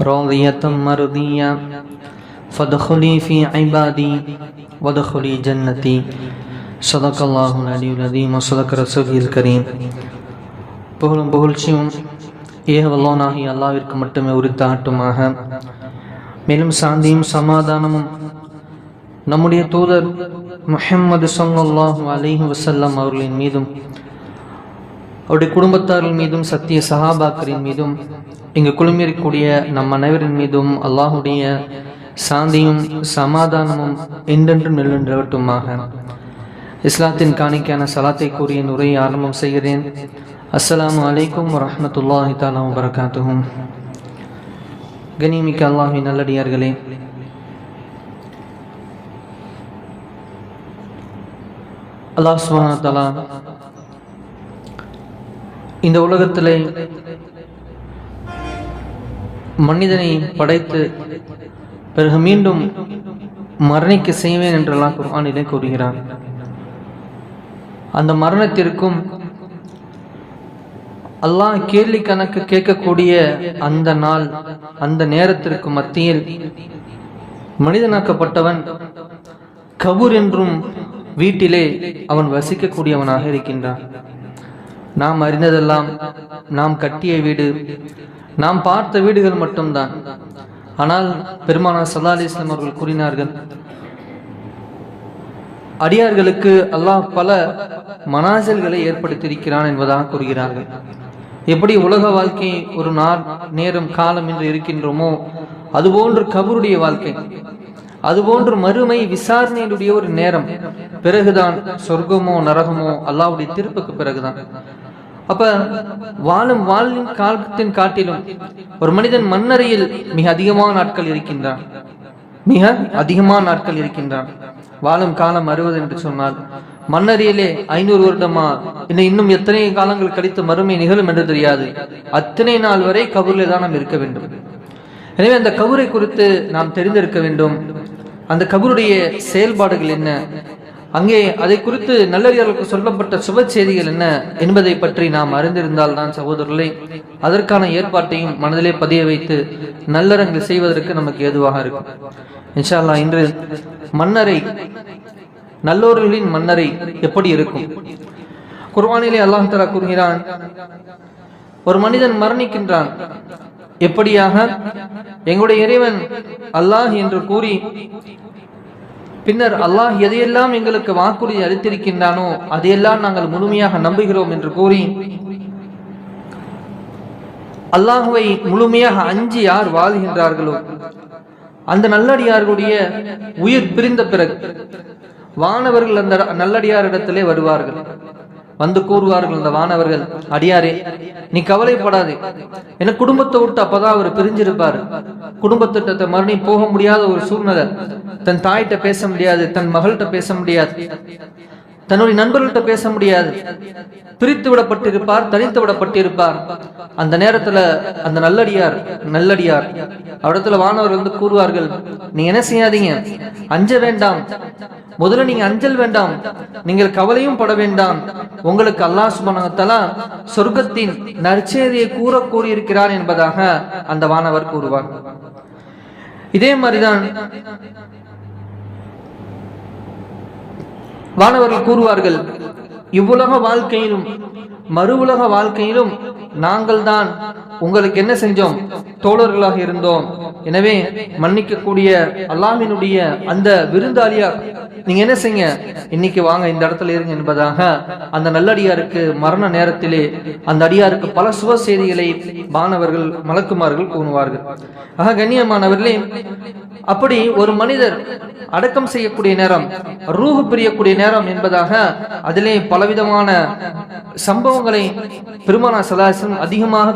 راضية مرضية فادخلي في عبادي وادخلي جنتي صدق الله العلي العظيم وصدق رسوله الكريم புகழும் புகழ்ச்சியும் ஏக வல்லோனாகி அல்லாவிற்கு மட்டுமே உரித்தாகட்டுமாக மேலும் சாந்தியும் சமாதானமும் நம்முடைய தூதர் முஹம்மது ஸல்லல்லாஹு அலைஹி வஸல்லம் அவர்களின் மீதும் அவருடைய குடும்பத்தார்கள் மீதும் சத்திய சஹாபாக்கரின் மீதும் இங்கு குழுமியிருக்கக்கூடிய நம் அனைவரின் மீதும் அல்லாஹுடைய சாந்தியும் சமாதானமும் என்றென்றும் நிலன்றவட்டுமாக இஸ்லாத்தின் காணிக்கான சலாத்தை கூறிய உரையை ஆரம்பம் செய்கிறேன். அஸ்லாம் அலைக்கும் வரமத்துல்லாஹி தாலா வரகாத்துஹும் கனிமிக்க அல்லாஹி நல்லடியார்களே அல்லாஹ் சுப்ஹானஹு இந்த உலகத்திலே மனிதனை படைத்து பிறகு மீண்டும் மரணிக்க செய்வேன் என்றெல்லாம் குர்ஆனிலே கூறுகிறான் அந்த மரணத்திற்கும் அல்லாஹ் கேள்வி கணக்கு கேட்கக்கூடிய அந்த நாள் அந்த நேரத்திற்கு மத்தியில் மனிதனாக்கப்பட்டவன் கபூர் என்றும் வீட்டிலே அவன் வசிக்கக்கூடியவனாக இருக்கின்றான். நாம் அறிந்ததெல்லாம் நாம் கட்டிய வீடு. நாம் பார்த்த வீடுகள் மட்டும்தான். ஆனால் பெருமானா சல்லா அலிஸ்லாம் அவர்கள் கூறினார்கள் அடியார்களுக்கு அல்லாஹ் பல மனாசல்களை ஏற்படுத்தியிருக்கிறான் என்பதாக கூறுகிறார்கள். எப்படி உலக வாழ்க்கை ஒரு நாள் நேரம் காலம் என்று இருக்கின்றோமோ அதுபோன்று கபருடைய வாழ்க்கை அதுபோன்று மறுமை விசாரணையினுடைய ஒரு நேரம் பிறகுதான் சொர்க்கமோ நரகமோ அல்லாவுடைய தீர்ப்புக்கு பிறகுதான். அப்ப வாழும் வாழ்வின் காலத்தின் காட்டிலும் ஒரு மனிதன் மண்ணறையில் மிக அதிகமான நாட்கள் இருக்கின்றான். மிக அதிகமான நாட்கள் இருக்கின்றான். வாழும் காலம் அறுபது என்று சொன்னால் மன்னரியிலே ஐநூறு வருடமா இன்னும் இன்னும் எத்தனை காலங்கள் கழித்து மறுமை நிகழும் என்று தெரியாது. அத்தனை நாள் வரை கபூரிலே தான் நாம் இருக்க வேண்டும். எனவே அந்த கபூரை குறித்து நாம் தெரிந்திருக்க வேண்டும். அந்த கபூருடைய செயல்பாடுகள் என்ன? அங்கே அதை குறித்து நல்லறிஞர்களுக்கு சொல்லப்பட்ட சுப செய்திகள் என்ன என்பதை பற்றி நாம் அறிந்திருந்தால் தான் சகோதரர்களை அதற்கான ஏற்பாட்டையும் மனதிலே பதிய வைத்து நல்லறங்கள் செய்வதற்கு நமக்கு ஏதுவாக இருக்கும். இன்ஷா அல்லாஹ் இன்று மன்னரை நல்லோர்களின் மன்னரை எப்படி இருக்கும்? குர்வானிலே அல்லாஹ் தலா கூறுகிறான் ஒரு மனிதன் மரணிக்கின்றான் எப்படியாக? எங்களுடைய இறைவன் அல்லாஹ் என்று கூறி பின்னர் அல்லாஹ் எதையெல்லாம் எங்களுக்கு வாக்குறுதி அளித்திருக்கின்றானோ அதையெல்லாம் நாங்கள் முழுமையாக நம்புகிறோம் என்று கூறி அல்லாஹுவை முழுமையாக அஞ்சு யார் வாழ்கின்றார்களோ அந்த நல்லடியார்களுடைய உயிர் பிரிந்த பிறகு வானவர்கள் அந்த நல்லடியாரிடத்திலே வருவார்கள். வந்து கூறுவார்கள் அந்த வானவர்கள் அடியாரே நீ கவலைப்படாதே. என குடும்பத்தை விட்டு அப்பதான் அவர் பிரிஞ்சிருப்பாரு. குடும்பத்திட்ட மறுபடி போக முடியாத ஒரு சூழ்நிலை. தன் தாயிட்ட பேச முடியாது தன் மகள்கிட்ட பேச முடியாது. தன்னுடைய நண்பர்கள்ட்ட பேச முடியாது. பிரித்து விடப்பட்டிருப்பார் தனித்து விடப்பட்டிருப்பார். அந்த நேரத்துல அந்த நல்லடியார் நல்லடியார் அவரிடத்துல வானவர் வந்து கூறுவார்கள் நீங்க என்ன செய்யாதீங்க? அஞ்ச வேண்டாம். முதல்ல நீங்க அஞ்சல் வேண்டாம். நீங்கள் கவலையும் பட வேண்டாம். உங்களுக்கு அல்லாஹ் சுபனத்தலா சொர்க்கத்தின் நற்செய்தியை கூற கூறியிருக்கிறார் என்பதாக அந்த வானவர் கூறுவார். இதே மாதிரிதான் வானவர்கள் கூறுவார்கள் இவ்வுலக வாழ்க்கையிலும் மறு உலக வாழ்க்கையிலும் நாங்கள் தான் உங்களுக்கு என்ன செஞ்சோம்? தோழர்களாக இருந்தோம். எனவே மன்னிக்கக்கூடிய அல்லாமினுடைய அந்த விருந்தாளியா நீங்க என்ன செய்ய இன்னைக்கு வாங்க இந்த இடத்துல இருங்க என்பதாக அந்த நல்லடியாருக்கு மரண நேரத்திலே அந்த அடியாருக்கு பல சுப செய்திகளை மாணவர்கள் மலக்குமார்கள் கூறுவார்கள். ஆக கண்ணியமானவர்களே அப்படி ஒரு மனிதர் அடக்கம் செய்யக்கூடிய நேரம் ரூஹு பிரியக்கூடிய நேரம் என்பதாக அதிலே பலவிதமான சம்பவங்களை பெருமானா சதாசன் அதிகமாக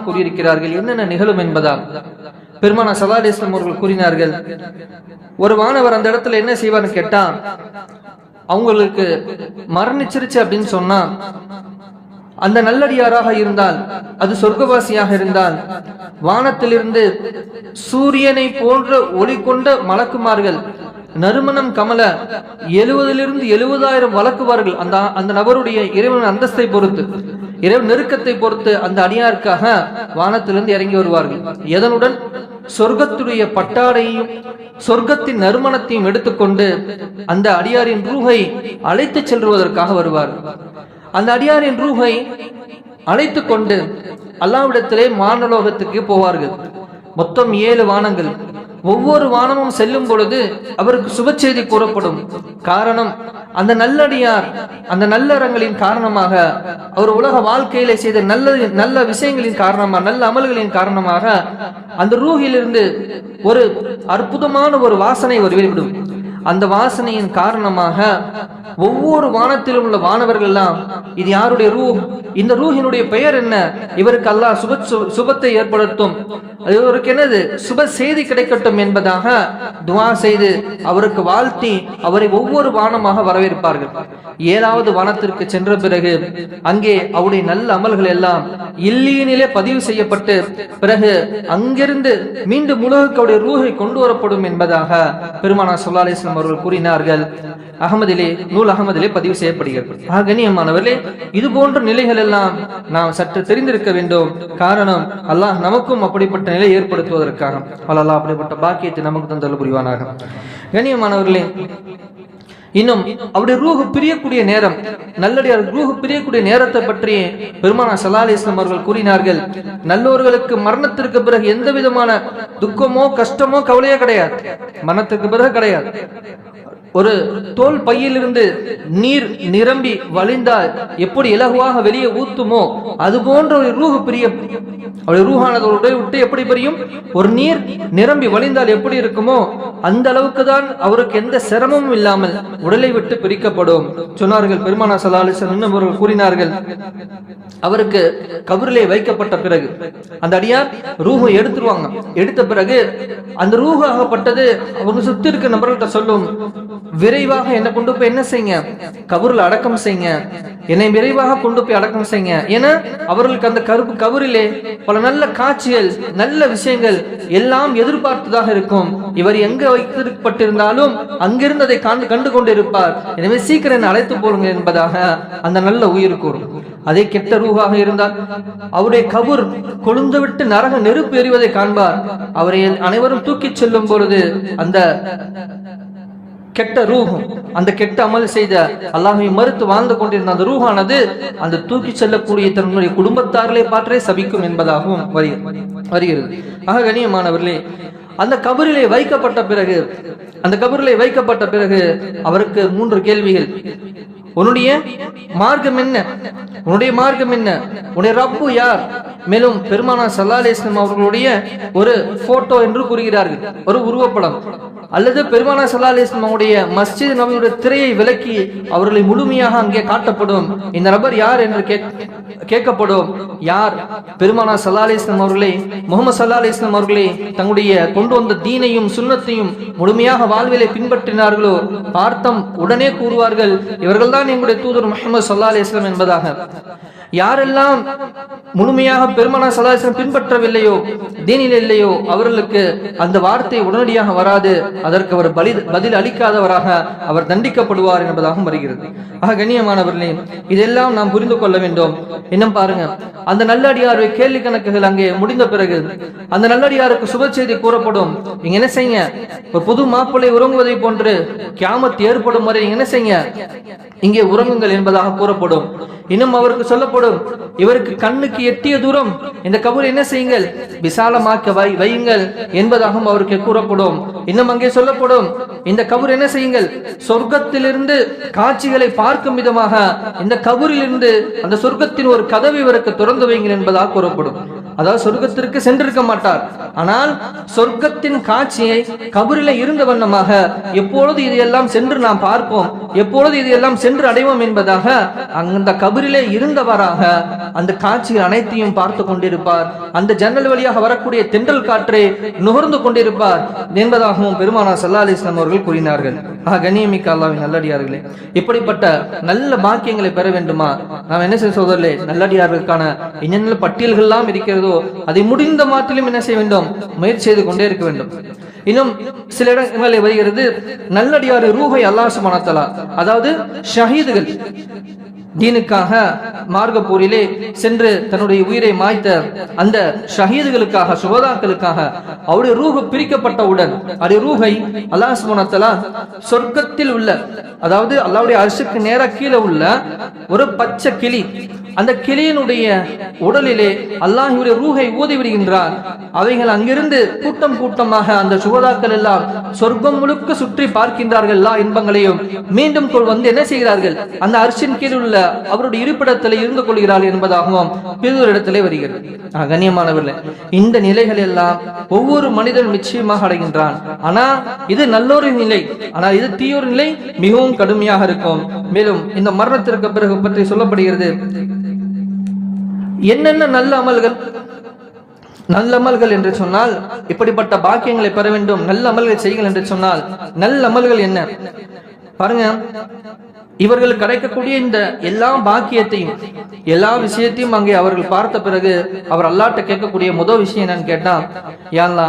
கூறியிருக்கிறார்கள் என்னென்ன நிகழும் என்பதால் பெருமானா சலாடேஸ்வரம் அவர்கள் கூறினார்கள் ஒரு மாணவர் அந்த இடத்துல என்ன செய்வார்னு கேட்டா அவங்களுக்கு மரணிச்சிருச்சு அப்படின்னு சொன்னா அந்த நல்லடியாராக இருந்தால் அது சொர்க்கவாசியாக இருந்தால் வானத்திலிருந்து சூரியனை போன்ற ஒளி கொண்ட மலக்குமார்கள் நறுமணம் கமல எழுபதிலிருந்து எழுபதாயிரம் வழக்குவார்கள் அந்த அந்த நபருடைய இறைவன் அந்தஸ்தை பொறுத்து. இரவு நெருக்கத்தை பொறுத்து அந்த அடியாருக்காக வானத்திலிருந்து இறங்கி வருவார்கள். எதனுடன்? சொர்க்கத்துடைய பட்டாடையும் சொர்க்கத்தின் நறுமணத்தையும் எடுத்துக்கொண்டு அந்த அடியாரின் ரூகை அழைத்து செல்வதற்காக வருவார். அந்த அடியாரின் ரூகை அழைத்து கொண்டு அல்லாவிடத்திலே மானலோகத்துக்கு போவார்கள். மொத்தம் ஏழு வானங்கள். ஒவ்வொரு வானமும் செல்லும் பொழுது அவருக்கு சுப செய்தி கூறப்படும். காரணம் அந்த நல்லடியார் அந்த நல்லறங்களின் காரணமாக அவர் உலக வாழ்க்கையில செய்த நல்ல நல்ல விஷயங்களின் காரணமாக நல்ல அமல்களின் காரணமாக அந்த ரூகிலிருந்து ஒரு அற்புதமான ஒரு வாசனை ஒரு வெளிவிடும். அந்த வாசனையின் காரணமாக ஒவ்வொரு வானத்திலும் உள்ள வானவர்கள் எல்லாம் இது யாருடைய ரூ இந்த ரூஹினுடைய பெயர் என்ன? இவருக்கு அல்லாஹ் சுப சுபத்தை ஏற்படுத்தும். இவருக்கு என்னது? சுப செய்தி கிடைக்கட்டும் என்பதாக துவா செய்து அவருக்கு வாழ்த்தி அவரை ஒவ்வொரு வானமாக வரவேற்பார்கள். ஏழாவது வானத்திற்கு சென்ற பிறகு அங்கே அவருடைய நல்ல அமல்கள் எல்லாம் இல்லியினிலே பதிவு செய்யப்பட்டு பிறகு அங்கிருந்து மீண்டும் உலகுக்கு அவருடைய ரூஹை கொண்டு வரப்படும் என்பதாக பெருமானா சொல்லாலேஸ்வரம் அவர்கள் கூறினார்கள். அகமதிலே நூல் அகமதிலே பதிவு செய்யப்படுகிறது. ஆக இது போன்ற நிலைகள் எல்லாம் நாம் சற்று தெரிந்திருக்க வேண்டும். காரணம் அல்லாஹ் நமக்கும் அப்படிப்பட்ட நிலை ஏற்படுத்துவதற்காக. அல்லாஹ் அப்படிப்பட்ட பாக்கியத்தை நமக்கு தந்தல் புரிவானாக. கணியமானவர்களே இன்னும் அவருடைய ரூஹு பிரியக்கூடிய நேரம் நல்லடியார் ரூஹு பிரியக்கூடிய நேரத்தை பற்றி பெருமானா சலாலி இஸ்லாம் அவர்கள் கூறினார்கள். நல்லோர்களுக்கு மரணத்திற்கு பிறகு எந்த விதமான துக்கமோ கஷ்டமோ கவலையோ கிடையாது. மரணத்திற்கு பிறகு கிடையாது. ஒரு தோல் பையிலிருந்து நீர் நிரம்பி வழிந்தால் எப்படி இலகுவாக வெளியே ஊத்துமோ அது போன்ற ஒரு ரூஹு பிரிய அவருடைய ரூஹானது உடைய விட்டு எப்படி பிரியும்? ஒரு நீர் நிரம்பி வழிந்தால் எப்படி இருக்குமோ அந்த அளவுக்கு தான் அவருக்கு எந்த சிரமமும் இல்லாமல் உடலை விட்டு பிரிக்கப்படும் சொன்னார்கள் பெருமானா சலாலிசன் அவர்கள் கூறினார்கள். அவருக்கு கபரிலே வைக்கப்பட்ட பிறகு அந்த அடியார் ரூஹை எடுத்துருவாங்க. எடுத்த பிறகு அந்த ரூஹு ஆகப்பட்டது அவங்க சுத்தி இருக்க நபர்கள்ட்ட சொல்லும் விரைவாக என்னை கொண்டு போய் என்ன செய்யுங்க? கபூரில் அடக்கம் செய்யுங்க. என்னை விரைவாக கொண்டு போய் அடக்கம் செய்யுங்க. ஏன்னா அவர்களுக்கு அந்த கருப்பு கபூரிலே பல நல்ல காட்சிகள் நல்ல விஷயங்கள் எல்லாம் எதிர்பார்த்ததாக இருக்கும். இவர் எங்க வைத்திருக்கப்பட்டிருந்தாலும் அங்கிருந்து அதை கண்டு கொண்டிருப்பார் எனவே சீக்கிரம் அழைத்து போடுங்க என்பதாக அந்த நல்ல உயிர் கூறும். அதே கெட்ட ரூபாக இருந்தால் அவருடைய கபூர் கொழுந்துவிட்டு நரக நெருப்பு எறிவதை காண்பார். அவரை அனைவரும் தூக்கிச் செல்லும் பொழுது அந்த கெட்ட ரூஹும் அந்த கெட்ட அமல் செய்த அல்லாஹை மறுத்து வாழ்ந்து கொண்டிருந்த அந்த ரூஹானது அந்த தூக்கி செல்லக்கூடிய தன்னுடைய குடும்பத்தார்களே பாற்றே சபிக்கும் என்பதாகவும் வருகிறது. ஆக கணியமானவர்களே அந்த கபரிலே வைக்கப்பட்ட பிறகு அந்த கபரிலே வைக்கப்பட்ட பிறகு அவருக்கு மூன்று கேள்விகள். உன்னுடைய மார்க்கம் என்ன? உன்னுடைய மார்க்கம் என்ன? உன்னுடைய ரப்பு யார்? மேலும் பெருமானா சல்லா சல்லாலேஸ்லம் அவர்களுடைய ஒரு போட்டோ என்று கூறுகிறார்கள். ஒரு உருவப்படம். அல்லது பெருமானா சல்லா சல்லாலேஸ்லம் அவருடைய மஸ்ஜித் நபியுடைய திரையை விலக்கி அவர்களை முழுமையாக அங்கே காட்டப்படும். இந்த நபர் யார் என்று கேட்கப்படும். யார்? பெருமானா சல்லா சல்லாலேஸ்லம் அவர்களை முகமது சல்லா சல்லாலேஸ்லம் அவர்களை தங்களுடைய கொண்டு வந்த தீனையும் சுண்ணத்தையும் முழுமையாக வாழ்விலை பின்பற்றினார்களோ? பார்த்தம் உடனே கூறுவார்கள் இவர்கள்தான் எங்களுடைய தூதர் முகமது சல்லா அலிஸ்லாம் என்பதாக. யாரெல்லாம் முழுமையாக பெருமனா சலாசம் பின்பற்றவில்லையோ தீனில் இல்லையோ அவர்களுக்கு அந்த வார்த்தை உடனடியாக வராது. அதற்கு அவர் பலி பதில் அளிக்காதவராக அவர் தண்டிக்கப்படுவார் என்பதாகவும் வருகிறது. ஆக கண்ணியமானவர்களே இதெல்லாம் நாம் புரிந்து கொள்ள வேண்டும். இன்னும் பாருங்க. அந்த நல்லடியார் கேள்வி கணக்குகள் அங்கே முடிந்த பிறகு அந்த நல்லடியாருக்கு சுப செய்தி கூறப்படும். நீங்க என்ன செய்யுங்க? ஒரு புது மாப்பிள்ளை உறங்குவதை போன்று கியாமத் ஏற்படும் வரை என்ன செய்யுங்க? இங்கே உறங்குங்கள் என்பதாக கூறப்படும். இன்னும் அவருக்கு சொல்லப்படும் இவருக்கு கண்ணுக்கு எட்டிய தூரம் இந்த கபூர் என்ன செய்யுங்கள்? விசாலமாக்க வை வையுங்கள் என்பதாகவும் அவருக்கு கூறப்படும். இன்னும் அங்கே சொல்லப்படும். இந்த கபூர் என்ன செய்யுங்கள்? சொர்க்கத்திலிருந்து காட்சிகளை பார்க்கும் விதமாக இந்த கபூரிலிருந்து அந்த சொர்க்கத்தின் ஒரு கதவை இவருக்கு திறந்து வைங்கள் என்பதாக கூறப்படும். அதாவது சொர்க்கத்திற்கு சென்றிருக்க மாட்டார். ஆனால் சொர்க்கத்தின் காட்சியை கபரில இருந்த வண்ணமாக எப்பொழுது இதையெல்லாம் சென்று நாம் பார்ப்போம் எப்பொழுது இதையெல்லாம் சென்று அடைவோம் என்பதாக அந்த கபரிலே இருந்தவராக அந்த காட்சிகள் அனைத்தையும் பார்த்து கொண்டிருப்பார். அந்த ஜன்னல் வழியாக வரக்கூடிய தென்றல் காற்றை நுகர்ந்து கொண்டிருப்பார் என்பதாகவும் பெருமானா சல்லா அலிஸ்லாம் அவர்கள் கூறினார்கள். ஆக கண்ணியமிக்க அல்லாவின் நல்லடியார்களே இப்படிப்பட்ட நல்ல பாக்கியங்களை பெற வேண்டுமா? நாம் என்ன செய்ய சோதரலே நல்லடியார்களுக்கான என்னென்ன பட்டியல்கள்லாம் இருக்கிறதோ அதை முடிந்த மாத்திலும் என்ன செய்ய வேண்டும்? முயற்சி செய்து கொண்டே இருக்க வேண்டும். இன்னும் சில இடங்களில் வருகிறது நல்லடியாறு ரூஹை அல்லாஹ் சுமானத்தலா அதாவது ஷஹீதுகள். தீனுக்காக மார்கப்பூரிலே சென்று தன்னுடைய உயிரை மாய்த்த அந்த ஷஹீதுகளுக்காக சுகதாக்களுக்காக அவருடைய ரூஹு பிரிக்கப்பட்டவுடன் அது ரூஹை அல்லாஹ் சுப்ஹானஹு சொர்க்கத்தில் உள்ள அதாவது அல்லாவுடைய அரசுக்கு நேரா கீழே உள்ள ஒரு பச்சை கிளி அந்த கிளியினுடைய உடலிலே அல்லாஹுடைய ரூஹை ஊதி விடுகின்றார். அவைகள் அங்கிருந்து கூட்டம் கூட்டமாக அந்த சுகதாக்கள் எல்லாம் சொர்க்கம் முழுக்க சுற்றி பார்க்கின்றார்கள். எல்லா இன்பங்களையும் மீண்டும் கொள் வந்து என்ன செய்கிறார்கள்? அந்த அரிசின் கீழ் உள்ள அவருடைய இருப்பிடத்தில் இருந்து கொள்கிறார்கள் என்பதாகவும் பிறர் இடத்திலே வருகிறது கண்ணியமானவர்கள் இந்த நிலைகள் எல்லாம் ஒவ்வொரு மனிதன் நிச்சயமாக அடைகின்றான். ஆனா இது நல்லொரு நிலை. ஆனா இது தீயொரு நிலை மிகவும் கடுமையாக இருக்கும். மேலும் இந்த மரணத்திற்கு பிறகு பற்றி சொல்லப்படுகிறது என்னென்ன நல்ல அமல்கள்? நல்ல அமல்கள் என்று சொன்னால் இப்படிப்பட்ட பாக்கியங்களை பெற வேண்டும் நல்ல அமல்கள் செய்யுங்கள் என்று சொன்னால் நல்ல அமல்கள் என்ன? பாருங்க இவர்கள் கிடைக்கக்கூடிய இந்த எல்லா பாக்கியத்தையும் எல்லா விஷயத்தையும் அங்கே அவர்கள் பார்த்த பிறகு அவர் அல்லாட்ட கேட்கக்கூடிய முதல் விஷயம் என்னன்னு கேட்டா யாழ்லா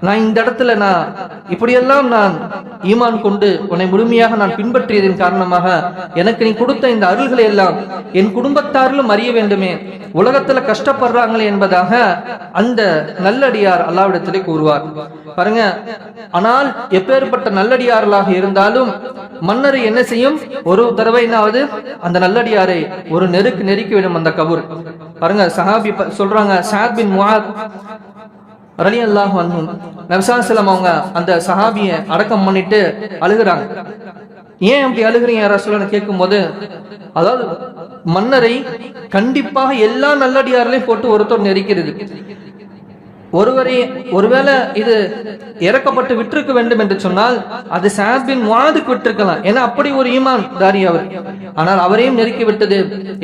நான் இந்த இடத்துல நான் இப்படியெல்லாம் நான் ஈமான் கொண்டு உன்னை முழுமையாக நான் பின்பற்றியதன் காரணமாக எனக்கு நீ கொடுத்த இந்த அருள்களை எல்லாம் என் குடும்பத்தாரிலும் அறிய வேண்டுமே. உலகத்துல கஷ்டப்படுறாங்களே என்பதாக அந்த நல்லடியார் அல்லாவிடத்திலே கூறுவார். பாருங்க ஆனால் எப்பேற்பட்ட நல்லடியார்களாக இருந்தாலும் மன்னர் என்ன செய்யும்? ஒரு தடவைனாவது அந்த நல்லடியாரை ஒரு நெருக்கு நெருக்கி விடும் அந்த கபூர். பாருங்க சஹாபி ப- சொல்றாங்க சாத் பின் ரலி அல்லாஹ் நபிசாசலம் அவங்க அந்த சஹாபிய அடக்கம் பண்ணிட்டு அழுகுறாங்க. ஏன் அப்படி அழுகுறீங்க கேட்கும் கேட்கும்போது அதாவது மன்னரை கண்டிப்பாக எல்லா நல்லடியார்களையும் போட்டு ஒருத்தர் நெரிக்கிறது. ஒருவரை ஒருவேளை இது இறக்கப்பட்டு விட்டிருக்க வேண்டும் என்று சொன்னால் அது சாபின் வாதுக்கு விட்டிருக்கலாம். ஏன்னா அப்படி ஒரு ஈமான் தாரி அவர். ஆனால் அவரையும் நெருக்கி விட்டது.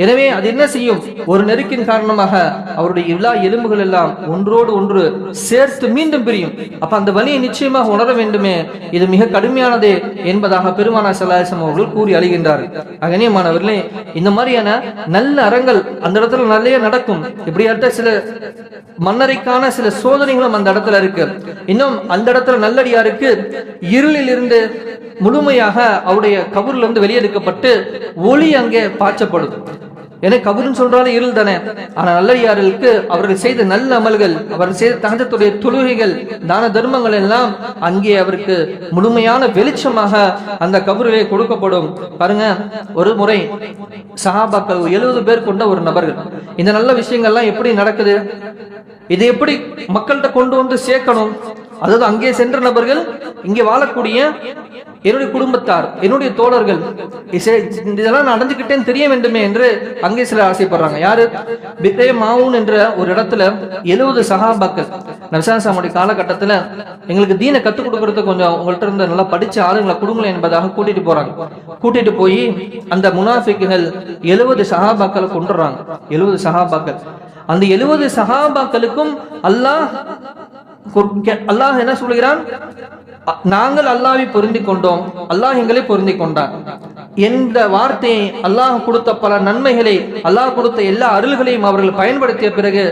எனவே அது என்ன செய்யும்? ஒரு நெருக்கின் காரணமாக அவருடைய எல்லா எலும்புகள் எல்லாம் ஒன்றோடு ஒன்று சேர்த்து மீண்டும் பிரியும். அப்ப அந்த வலியை நிச்சயமாக உணர வேண்டுமே. இது மிக கடுமையானது என்பதாக பெருமானா சலாசம் அவர்கள் கூறி அழுகின்றார்கள் அகனியமானவர்களே இந்த மாதிரியான நல்ல அறங்கள் அந்த இடத்துல நிறைய நடக்கும். இப்படியாட்ட சில மன்னரைக்கான சில சோதனைகளும் அந்த இடத்துல இருக்கு. இன்னும் அந்த இடத்துல நல்லடியாருக்கு இருளில் இருந்து முழுமையாக அவருடைய கபூர்ல இருந்து வெளியெடுக்கப்பட்டு ஒளி அங்கே பாய்ச்சப்படும். ஏன்னா கபூர்னு சொல்றாலும் இருள் தானே. ஆனா நல்லடியார்களுக்கு அவர்கள் செய்த நல்ல அமல்கள் அவர்கள் செய்த தகஜத்துடைய தொழுகைகள் தான தர்மங்கள் எல்லாம் அங்கே அவருக்கு முழுமையான வெளிச்சமாக அந்த கபூரிலே கொடுக்கப்படும். பாருங்க ஒரு முறை சஹாபாக்கள் எழுபது பேர் கொண்ட ஒரு நபர்கள். இந்த நல்ல விஷயங்கள்லாம் எப்படி நடக்குது? இதை எப்படி மக்கள்கிட்ட கொண்டு வந்து சேர்க்கணும்? அதாவது அங்கே சென்ற நபர்கள் இங்கே வாழக்கூடிய என்னுடைய குடும்பத்தார் என்னுடைய தோழர்கள் இதெல்லாம் நான் அடைஞ்சுக்கிட்டேன்னு தெரிய வேண்டுமே என்று அங்கே சில ஆசைப்படுறாங்க. யாரு? பிக்ரே மாவுன் என்ற ஒரு இடத்துல எழுபது சகாபாக்கள் நபிசாசாமுடைய காலகட்டத்துல எங்களுக்கு தீனை கத்துக் கொடுக்கறது கொஞ்சம் உங்கள்கிட்ட இருந்த நல்லா படிச்ச ஆளுங்களை கொடுங்களேன் என்பதாக கூட்டிட்டு போறாங்க. கூட்டிட்டு போய் அந்த முனாஃபிக்குகள் எழுபது சகாபாக்களை கொண்டுறாங்க எழுபது சகாபாக்கள். அந்த எழுபது சகாபாக்களுக்கும் அல்லாஹ் அல்லாஹ் என்ன சொல்கிறான்? நாங்கள் அல்லாவை பொருந்தி கொண்டோம். அல்லாஹ் எங்களை பொருந்தி கொண்டான். என்ற வார்த்தையை அல்லாஹ் கொடுத்த பல நன்மைகளை அல்லாஹ் கொடுத்த எல்லா அருள்களையும் அவர்கள் பயன்படுத்திய பிறகு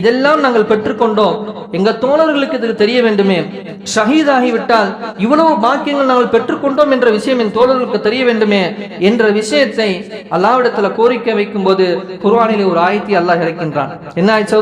இதெல்லாம் நாங்கள் பெற்றுக்கொண்டோம். எங்க தோழர்களுக்கு இது தெரிய வேண்டுமே. ஷஹீதாகிவிட்டால் இவ்வளவு பாக்கியங்கள் நாங்கள் பெற்றுக்கொண்டோம் என்ற விஷயம் என் தோழர்களுக்கு தெரிய வேண்டுமே என்ற விஷயத்தை அல்லாவிடத்துல கோரிக்கை வைக்கும் போது குர்வானிலே ஒரு ஆயத்தை அல்லாஹ் இறக்கின்றான். என்ன ஆயிடுச்சு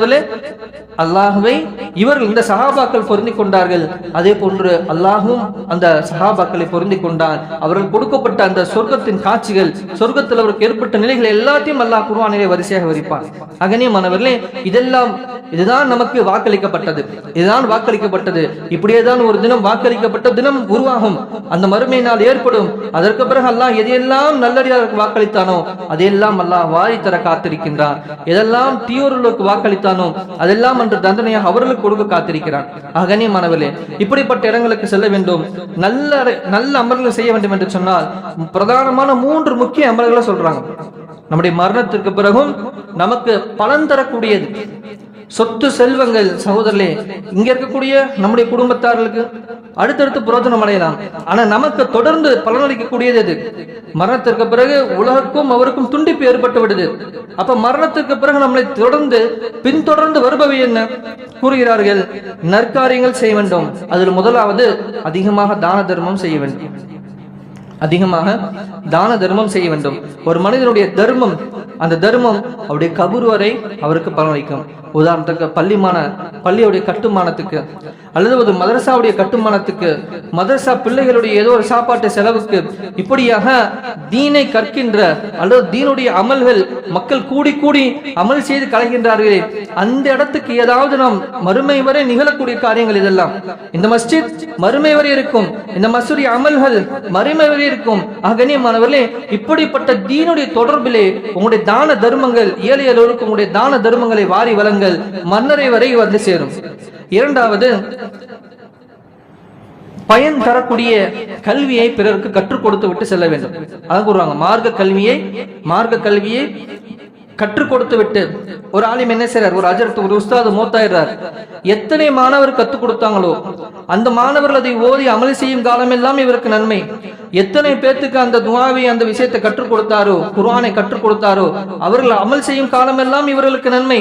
அல்லாஹுவை இவர்கள் இந்த சஹாபாக்கள் பொருந்தி கொண்டார்கள். அதே போன்று அல்லாஹும் அந்த சஹாபாக்களை பொருந்தி கொண்டார் அவர்கள் கொடுக்கப்பட்ட அந்த சொர்க்கத்தின் காட்சிகள் சொர்க்கத்தில் அவருக்கு ஏற்பட்ட நிலைகள் எல்லாத்தையும் அல்லாஹ் குருவானிலே வரிசையாக வரிப்பான். அகனியமானவர்களே இதெல்லாம் இதுதான் நமக்கு வாக்களிக்கப்பட்டது. இதுதான் வாக்களிக்கப்பட்டது. இப்படியே தான் ஒரு தினம் வாக்களிக்கப்பட்ட தினம் உருவாகும். அந்த மறுமை நாள் ஏற்படும். அதற்கு பிறகு அல்லாஹ் எதையெல்லாம் நல்லடியாருக்கு வாக்களித்தானோ அதையெல்லாம் அல்லாஹ் வாரி தர காத்திருக்கின்றான். எதெல்லாம் தீயோர்களுக்கு வாக்களித்தானோ அதெல்லாம் அன்று தண்டனையாக அவர்களுக்கு கொடுக்க காத்திருக்கிறான். அகனியமானவர்களே இப்படிப்பட்ட இடங்களுக்கு செல்ல வேண்டும். நல்ல நல்ல அமல்கள் செய்ய வேண்டும் என்று சொன்னால் பிரதானமான மூன்று முக்கிய அமல்களை சொல்றாங்க. நம்முடைய மரணத்திற்கு பிறகும் நமக்கு பலன் தரக்கூடியது. சொத்து செல்வங்கள் சகோதரர்களே இங்க இருக்கக்கூடிய நம்முடைய குடும்பத்தார்களுக்கு அடுத்தடுத்து புரோஜனம் அடையலாம். ஆனா நமக்கு தொடர்ந்து பலனளிக்கக்கூடியது எது? மரணத்திற்கு பிறகு உலகக்கும் அவருக்கும் துண்டிப்பு ஏற்பட்டு விடுது. அப்ப மரணத்திற்கு பிறகு நம்மளை தொடர்ந்து பின்தொடர்ந்து வருபவை என்ன? கூறுகிறார்கள் நற்காரியங்கள் செய்ய வேண்டும். அதில் முதலாவது அதிகமாக தான தர்மம் செய்ய வேண்டும். அதிகமாக தான தர்மம் செய்ய வேண்டும். ஒரு மனிதனுடைய தர்மம் அந்த தர்மம் அவருடைய கபூர் வரை அவருக்கு பலனளிக்கும். உதாரணத்துக்கு பள்ளிமான பள்ளியுடைய கட்டுமானத்துக்கு அல்லது ஒரு மதரசாவுடைய கட்டுமானத்துக்கு மதரசா பிள்ளைகளுடைய ஏதோ ஒரு சாப்பாட்டு செலவுக்கு இப்படியாக தீனை கற்கின்ற அல்லது தீனுடைய அமல்கள் மக்கள் கூடி கூடி அமல் செய்து கலைகின்றார்களே அந்த இடத்துக்கு ஏதாவது நாம் மறுமை வரை நிகழக்கூடிய காரியங்கள் இதெல்லாம். இந்த மஸ்ஜித் மறுமை வரை இருக்கும் இந்த மசூரி அமல்கள் மறுமை வரை இருக்கும். அகனியமானவர்களே இப்படிப்பட்ட தீனுடைய தொடர்பிலே உங்களுடைய தான தர்மங்கள் ஏழை உங்களுடைய தான தர்மங்களை வாரி தங்கள் மன்னரை வரை வந்து சேரும். இரண்டாவது பயன் தரக்கூடிய கல்வியை பிறருக்கு கற்றுக் கொடுத்து விட்டு செல்ல வேண்டும். அதான் கூறுவாங்க மார்க்க கல்வியை மார்க்க கல்வியை கற்றுக் கொடுத்து விட்டு ஒரு ஆலிம் என்ன செய்யறார் ஒரு அஜர்த்து ஒரு உஸ்தாது மூத்தாயிடுறார். எத்தனை மாணவர் கற்றுக் கொடுத்தாங்களோ அந்த மாணவர்கள் அதை ஓதி அமல் செய்யும் காலமெல்லாம் இவருக்கு நன்மை. எத்தனை பேத்துக்கு அந்த துவாவை அந்த விஷயத்தை கற்றுக் கொடுத்தாரோ குர்ஆனை கற்றுக் கொடுத்தாரோ அவர்கள் அமல் செய்யும் காலமெல்லாம் இவர்களுக்கு நன்மை.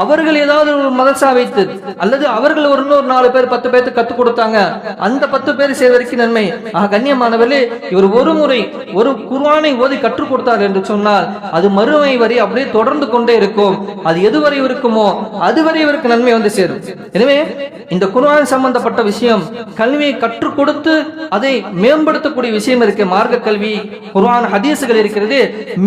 அவர்கள் ஏதாவது ஒரு மதரசா வைத்து அல்லது அவர்கள் ஒரு இன்னொரு நாலு பேர் பத்து பேர்த்து கத்துக் கொடுத்தாங்க அந்த பத்து பேர் செய்வதற்கு நன்மை. ஆக கண்ணியமானவர்களே இவர் ஒரு முறை ஒரு குர்வானை ஓதி கற்றுக் கொடுத்தார் என்று சொன்னால் அது மறுமை வரை அப்படியே தொடர்ந்து கொண்டே இருக்கும். அது எதுவரை இருக்குமோ அதுவரை இவருக்கு நன்மை வந்து சேரும். எனவே இந்த குர்வான் சம்பந்தப்பட்ட விஷயம் கல்வியை கற்றுக் கொடுத்து அதை மேம்படுத்தக்கூடிய விஷயம் இருக்கு. மார்க்க கல்வி குர்வான் ஹதீசுகள் இருக்கிறது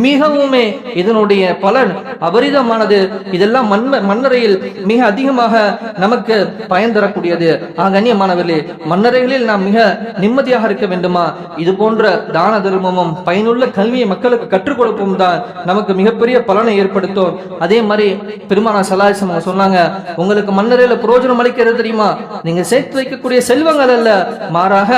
மிகவுமே இதனுடைய பலன் அபரிதமானது. இதெல்லாம் மன்ம மன்னரையில் மிக அதிகமாக நமக்கு பயன் தரக்கூடியது. கண்ணியமானவர்களே மன்னரைகளில் நாம் மிக நிம்மதியாக இருக்க வேண்டுமா? இது போன்ற தான தர்மமும் பயனுள்ள கல்வியை மக்களுக்கு கற்றுக் கொடுப்போம் தான் நமக்கு மிகப்பெரிய பலனை ஏற்படுத்தும். அதே மாதிரி பெருமானா சலாசம் அவங்க சொன்னாங்க உங்களுக்கு மன்னரையில புரோஜனம் அளிக்கிறது தெரியுமா? நீங்க சேர்த்து வைக்கக்கூடிய செல்வங்கள் அல்ல. மாறாக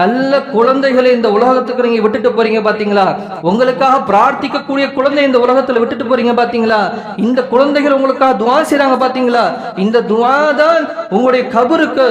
நல்ல குழந்தைகளை இந்த உலகத்துக்கு நீங்க விட்டுட்டு போறீங்க பாத்தீங்களா? உங்களுக்காக பிரார்த்திக்கக்கூடிய குழந்தை இந்த உலகத்துல விட்டுட்டு போறீங்க பாத்தீங்களா? இந்த குழந்தைகள் உங்களுக்காக துவா செய்றாங்க பாத்தீங்களா? இந்த துவா தான் உங்களுடைய கபருக்கு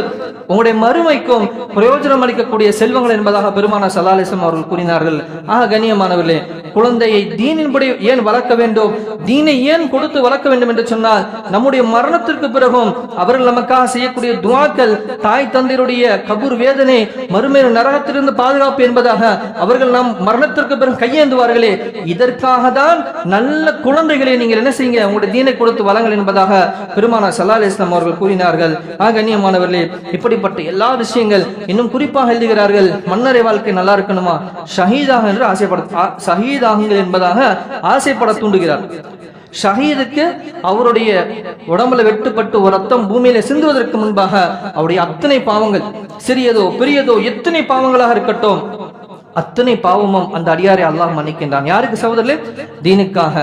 உங்களுடைய மறுமைக்கும் பிரயோஜனம் அளிக்கக்கூடிய செல்வங்கள் என்பதாக பெருமான சலாலிசம் அவர்கள் கூறினார்கள். ஆக கண்ணியமானவர்களே குழந்தையை தீனின்படி ஏன் வளர்க்க வேண்டும்? தீனை ஏன் கொடுத்து வளர்க்க வேண்டும் என்று சொன்னால் நம்முடைய மரணத்திற்கு பிறகும் அவர்கள் நமக்காக செய்யக்கூடிய துவாக்கள் தாய் தந்தையருடைய கபூர் வேதனை மறுமையில் நரகத்திலிருந்து பாதுகாப்பு என்பதாக அவர்கள் நம் மரணத்திற்கு பிறகு கையேந்துவார்களே. இதற்காக தான் நல்ல குழந்தைகளை நீங்கள் என்ன செய்யுங்க? உங்களுடைய தீனை கொடுத்து வளங்கள் என்பதாக பெருமானா சல்லா இஸ்லாம் அவர்கள் கூறினார்கள். ஆக கண்ணியமானவர்களே இப்படிப்பட்ட எல்லா விஷயங்கள் இன்னும் குறிப்பாக எழுதுகிறார்கள். மன்னரை வாழ்க்கை நல்லா இருக்கணுமா? ஷஹீதாக என்று ஆசைப்பட ஷஹீதாகுங்கள் என்பதாக ஆசைப்பட தூண்டுகிறார். ஷஹீதுக்கு அவருடைய உடம்புல வெட்டுப்பட்டு ஒரு ரத்தம் பூமியில சிந்துவதற்கு முன்பாக அவருடைய அத்தனை பாவங்கள் சிறியதோ பெரியதோ எத்தனை பாவங்களாக இருக்கட்டும் அத்தனை பாவமும் அந்த அடியாரை அல்லாஹ் மன்னிக்கின்றான். யாருக்கு சகோதரர்களே? தீனுக்காக.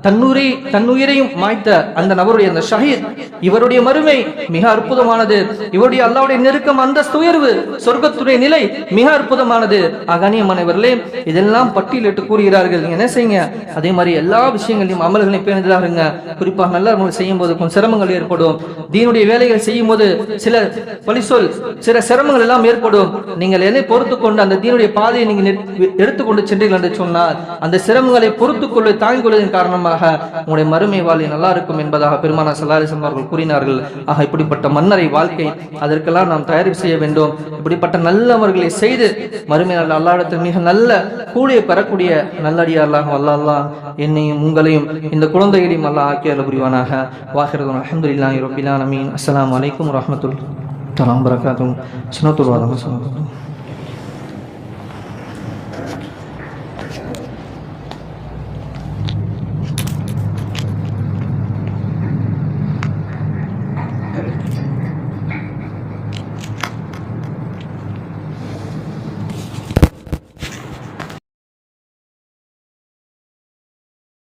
தன்னுரை தன்னுயிரையும் மாய்த்த அந்த நபருடைய அந்த ஷஹீத் இவருடைய மறுமை மிக அற்புதமானது. இவருடைய அல்லாவுடைய நெருக்கம் அந்த உயர்வு சொர்க்கத்துடைய நிலை மிக அற்புதமானது. அகனியமானவர்களே இதெல்லாம் பட்டியலிட்டு கூறுகிறார்கள். நீங்க என்ன செய்யுங்க? அதே மாதிரி எல்லா விஷயங்களையும் அமல்களையும் பேணுதலாக குறிப்பாக நல்ல செய்யும் போது கொஞ்சம் சிரமங்கள் ஏற்படும். தீனுடைய வேலைகள் செய்யும் போது சில பழிசொல் சில சிரமங்கள் எல்லாம் ஏற்படும். நீங்கள் எதை பொறுத்து கொண்டு அந்த தீனுடைய பாதையை நீங்க எடுத்துக்கொண்டு சென்றீர்கள் என்று சொன்னால் அந்த சிரமங்களை பொறுத்துக் கொள்ள தாங்கிக் கொள்வதன் காரணமாக உங்களுடைய மறுமை வாழ்க்கை நல்லா இருக்கும் என்பதாக பெருமானா சல்லாரிசம் அவர்கள் கூறினார்கள். ஆக இப்படிப்பட்ட மன்னரை வாழ்க்கை அதற்கெல்லாம் நாம் தயாரிப்பு செய்ய வேண்டும். இப்படிப்பட்ட நல்லவர்களை செய்து மறுமை நல்ல அல்லாடத்தில் மிக நல்ல கூலியை பெறக்கூடிய நல்லடியார்களாக அல்லா என்னையும் உங்களையும் இந்த குழந்தைகளையும் அல்லாஹ் ஆக்கியால் புரிவானாக. வாகிறது அல்ஹம்துலில்லாஹி ரப்பில் ஆலமீன். அஸ்ஸலாமு அலைக்கும் வரஹ்மத்துல்லாஹி தஆலா சுனத்துல் வாதம் சுனத்துல்